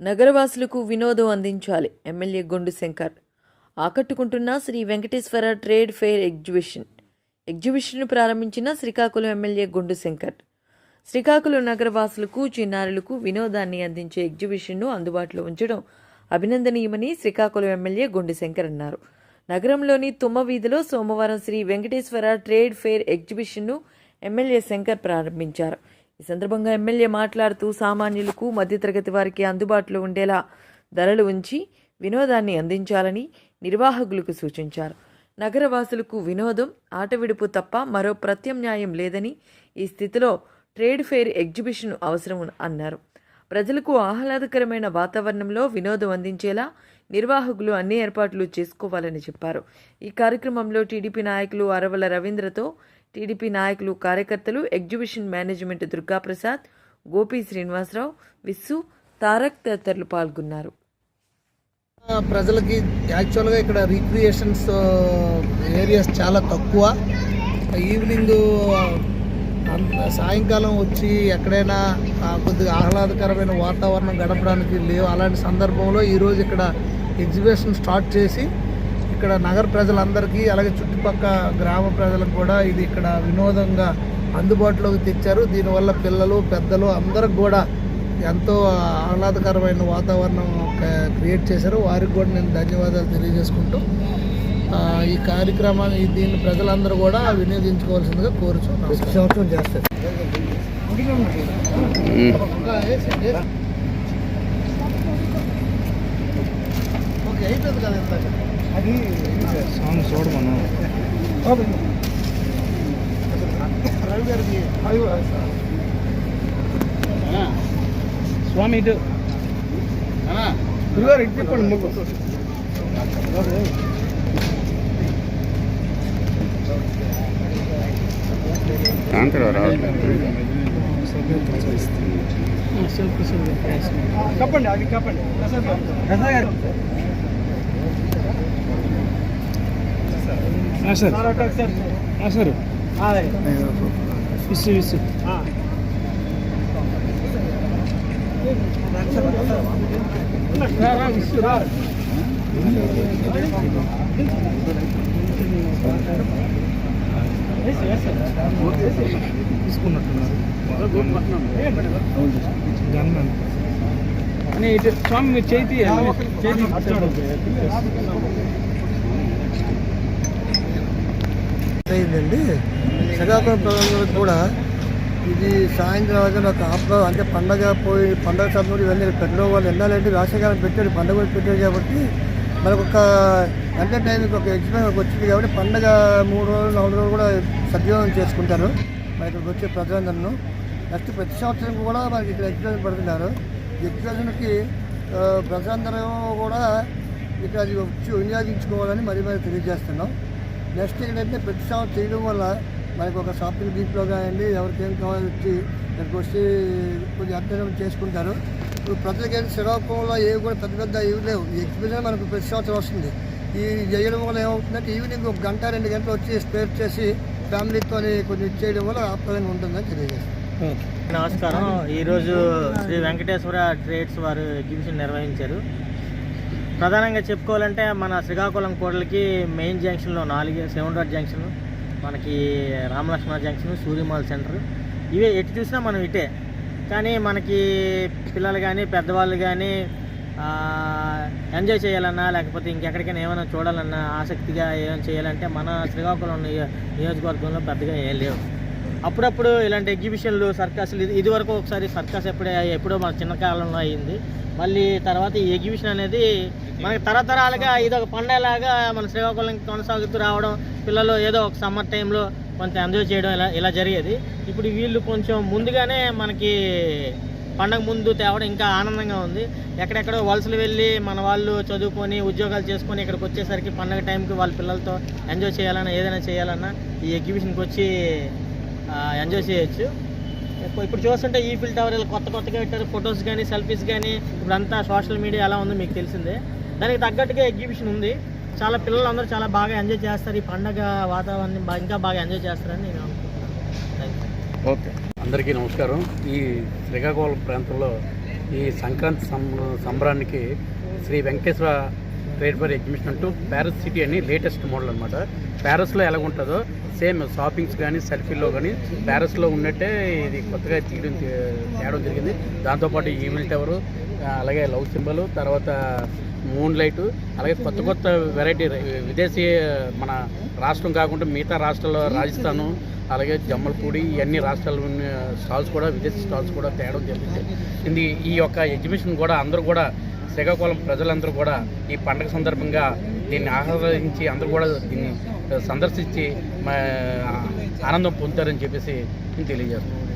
నగరవాసులకు వినోదం అందించాలి MLA Gondu Shankar. ఆకట్టుకుంటున్న Sri Venkateswara trade fair exhibition. ఎగ్జిబిషన్ను ప్రారంభించిన శ్రీకాకుళం ఎమ్మెల్యే గొండు శంకర్. శ్రీకాకుళం నగరవాసులకు చిన్నారులకు వినోదాన్ని అందించే ఎగ్జిబిషన్ను అందుబాటులో ఉంచడం అభినందనీయమని శ్రీకాకుళం ఎమ్మెల్యే గుండె శంకర్ అన్నారు. నగరంలోని తుమ్మ వీధిలో సోమవారం శ్రీ వెంకటేశ్వర ట్రేడ్ ఫెయిర్ ఎగ్జిబిషన్ను ఎమ్మెల్యే శంకర్ ప్రారంభించారు. ఈ సందర్భంగా ఎమ్మెల్యే మాట్లాడుతూ సామాన్యులకు మధ్యతరగతి వారికి అందుబాటులో ఉండేలా ధరలు ఉంచి వినోదాన్ని అందించాలని నిర్వాహకులకు సూచించారు. నగరవాసులకు వినోదం ఆటవిడుపు తప్ప మరో ప్రత్యామ్నాయం లేదని ఈ స్థితిలో ట్రేడ్ ఫెయిర్ ఎగ్జిబిషన్ అవసరం అన్నారు. ప్రజలకు ఆహ్లాదకరమైన వాతావరణంలో వినోదం అందించేలా నిర్వాహకులు అన్ని ఏర్పాట్లు చేసుకోవాలని చెప్పారు. ఈ కార్యక్రమంలో టీడీపీ నాయకులు అరవల రవీంద్రతో టీడీపీ నాయకులు కార్యకర్తలు ఎగ్జిబిషన్ మేనేజ్మెంట్ దుర్గాప్రసాద్ గోపి శ్రీనివాసరావు విస్సు తారక్ తదితరులు పాల్గొన్నారు. ప్రజలకి యాక్చువల్గా ఇక్కడ రీక్రియేషన్స్ ఏరియాస్ చాలా తక్కువ. ఈవినింగ్ సాయంకాలం వచ్చి ఎక్కడైనా కొద్దిగా ఆహ్లాదకరమైన వాతావరణం గడపడానికి లేవు. అలాంటి సందర్భంలో ఈరోజు ఇక్కడ ఎగ్జిబిషన్ స్టార్ట్ చేసి ఇక్కడ నగర ప్రజలందరికీ అలాగే చుట్టుపక్కల గ్రామ ప్రజలకు కూడా ఇది ఇక్కడ వినోదంగా అందుబాటులోకి తెచ్చారు. దీనివల్ల పిల్లలు పెద్దలు అందరికి కూడా ఎంతో ఆహ్లాదకరమైన వాతావరణం క్రియేట్ చేశారు. వారికి కూడా నేను ధన్యవాదాలు తెలియజేసుకుంటూ ఈ కార్యక్రమాన్ని దీన్ని ప్రజలందరూ కూడా వినియోగించుకోవాల్సిందిగా కోరుచున్నాను సంవత్సరం చేస్తారు. ఓకే అయిపోయింది కదా ఇందాక అది సాంగ్ చూడమను. రవి గారికి స్వామి ఇటు. గురుగారు ఇటు చెప్పండి కాంకర రావట్లేదు. చెప్పండి అది చెప్పండి సార్ సార్. విసు విసు. తీసుకున్నట్టున్నారు అని ఇటు స్వామి మీరు చేతి చేతి అయిందండి. శ్రీకాకుళం ప్రజలకు కూడా ఇది సాయంత్రం అయితే ఒక ఆఫ్లో అంటే పండగ పోయి పండగ సమయంలో ఇవన్నీ పెట్టడం వాళ్ళు వెళ్ళాలంటే వేసవికాలం పెట్టాడు పండగ కూడా పెట్టాడు కాబట్టి మనకు అంటే టైంకి ఒక ఎగ్జిబిషన్ వచ్చింది కాబట్టి పండగ మూడు రోజులు నాలుగు రోజులు కూడా సద్వినియోగం చేసుకుంటారు. మరి ఇక్కడికి వచ్చే ప్రజలందరూ. నెక్స్ట్ ప్రతి సంవత్సరం కూడా మనకి ఇక్కడ ఎగ్జిబిషన్ పెడుతున్నారు. ఎగ్జిబిషన్కి ప్రజలందరూ కూడా ఇక్కడ అది వచ్చి వినియోగించుకోవాలని మరి మరి తెలియజేస్తున్నాం. నెక్స్ట్ ఏంటంటే ప్రతి సంవత్సరం చేయడం వల్ల మనకు ఒక షాపింగ్ దీంట్లో కానివ్వండి ఎవరికి కావాలి కావాలో వచ్చి ఇక్కడికి వచ్చి కొంచెం అధ్యయనం చేసుకుంటారు. ఇప్పుడు ప్రజలకి శ్రీకాకుళంలో ఏవి కూడా పెద్ద పెద్ద ఏవి లేవు. ఎగ్జిబిషన్ మనకు ప్రతి సంవత్సరం వస్తుంది. ఈ చేయడం వల్ల ఏమవుతుందంటే ఈవినింగ్ ఒక గంట రెండు గంటలు వచ్చి స్పేర్ చేసి ఫ్యామిలీతో కొంచెం చేయడం వల్ల ఆప్రదంగా ఉంటుందని తెలియజేస్తాను నమస్కారం. ఈరోజు శ్రీ వెంకటేశ్వర ట్రేడ్స్ వారు ఎగ్జిబిషన్ నిర్వహించారు. ప్రధానంగా చెప్పుకోవాలంటే మన శ్రీకాకుళం కోడలకి మెయిన్ జంక్షన్లో నాలుగు సెవెన్ రోడ్ జంక్షన్ మనకి రామలక్ష్మణ జంక్షన్ సూర్యమాల్ సెంటర్. ఇవే ఎటు చూసినా మనం ఇటే. కానీ మనకి పిల్లలు కానీ పెద్దవాళ్ళు కానీ ఎంజాయ్ చేయాలన్నా లేకపోతే ఇంకెక్కడికైనా ఏమైనా చూడాలన్నా ఆసక్తిగా ఏమైనా చేయాలంటే మన శ్రీకాకుళం నియోజకవర్గంలో పెద్దగా ఏం లేవు. అప్పుడప్పుడు ఇలాంటి ఎగ్జిబిషన్లు సర్కస్లు ఇది ఇదివరకు ఒకసారి సర్కస్ ఎప్పుడే ఎప్పుడో మన చిన్న కాలంలో అయింది. మళ్ళీ తర్వాత ఈ ఎగ్జిబిషన్ అనేది మనకి తరతరాలుగా ఇది ఒక పండగలాగా మన శ్రీకాకుళం కొనసాగుతూ రావడం పిల్లలు ఏదో ఒక సమ్మర్ టైంలో కొంత ఎంజాయ్ చేయడం ఇలా ఇలా జరిగేది. ఇప్పుడు వీళ్ళు కొంచెం ముందుగానే మనకి పండగ ముందు తేవడం ఇంకా ఆనందంగా ఉంది. ఎక్కడెక్కడో వలసలు వెళ్ళి మన వాళ్ళు చదువుకొని ఉద్యోగాలు చేసుకొని ఇక్కడికి వచ్చేసరికి పండగ టైంకి వాళ్ళ పిల్లలతో ఎంజాయ్ చేయాలన్నా ఏదైనా చేయాలన్నా ఈ ఎగ్జిబిషన్కి వచ్చి ఎంజాయ్ చేయొచ్చు. ఇప్పుడు చూస్తుంటే ఈ ఫిల్ టవర్ కొత్త కొత్తగా పెట్టారు. ఫొటోస్ కానీ సెల్ఫీస్ కానీ ఇప్పుడు అంతా సోషల్ మీడియా ఎలా ఉందో మీకు తెలిసిందే. దానికి తగ్గట్టుగా ఎగ్జిబిషన్ ఉంది. చాలా పిల్లలు అందరూ చాలా బాగా ఎంజాయ్ చేస్తారు. ఈ పండగ వాతావరణం ఇంకా బాగా ఎంజాయ్ చేస్తారని నేను అనుకుంటున్నాను. Thank you okay. అందరికీ నమస్కారం. ఈ శ్రీకాకుళం ప్రాంతంలో ఈ సంక్రాంతి సం- సంబరానికి Sri Venkateswara trade fair exhibition అంటూ ప్యారిస్ సిటీ అని లేటెస్ట్ మోడల్ అనమాట ప్యారిస్లో ఎలా ఉంటుందో సేమ్ షాపింగ్స్ కానీ సెల్ఫీల్లో కానీ ప్యారిస్లో ఉన్నట్టే ఇది కొత్తగా తీయడం తేయడం జరిగింది. దాంతోపాటు ఈవిల్ టవరు అలాగే లవ్ సింబల్ తర్వాత మూన్ లైట్ అలాగే కొత్త కొత్త వెరైటీ విదేశీ మన రాష్ట్రం కాకుండా మిగతా రాష్ట్రాల్లో రాజస్థాను అలాగే జమ్మలపూడి ఇవన్నీ రాష్ట్రాల ఉన్న స్టాల్స్ కూడా విదేశీ స్టాల్స్ కూడా తేవడం జరిగింది. ఇది ఈ యొక్క ఎగ్జిబిషన్ కూడా అందరూ కూడా శ్రీకాకుళం ప్రజలందరూ కూడా ఈ పండగ సందర్భంగా దీన్ని ఆహ్లాదించి అందరూ కూడా దీన్ని సందర్శించి మా ఆనందం పొందుతారని చెప్పేసి నేను తెలియజేస్తున్నాను.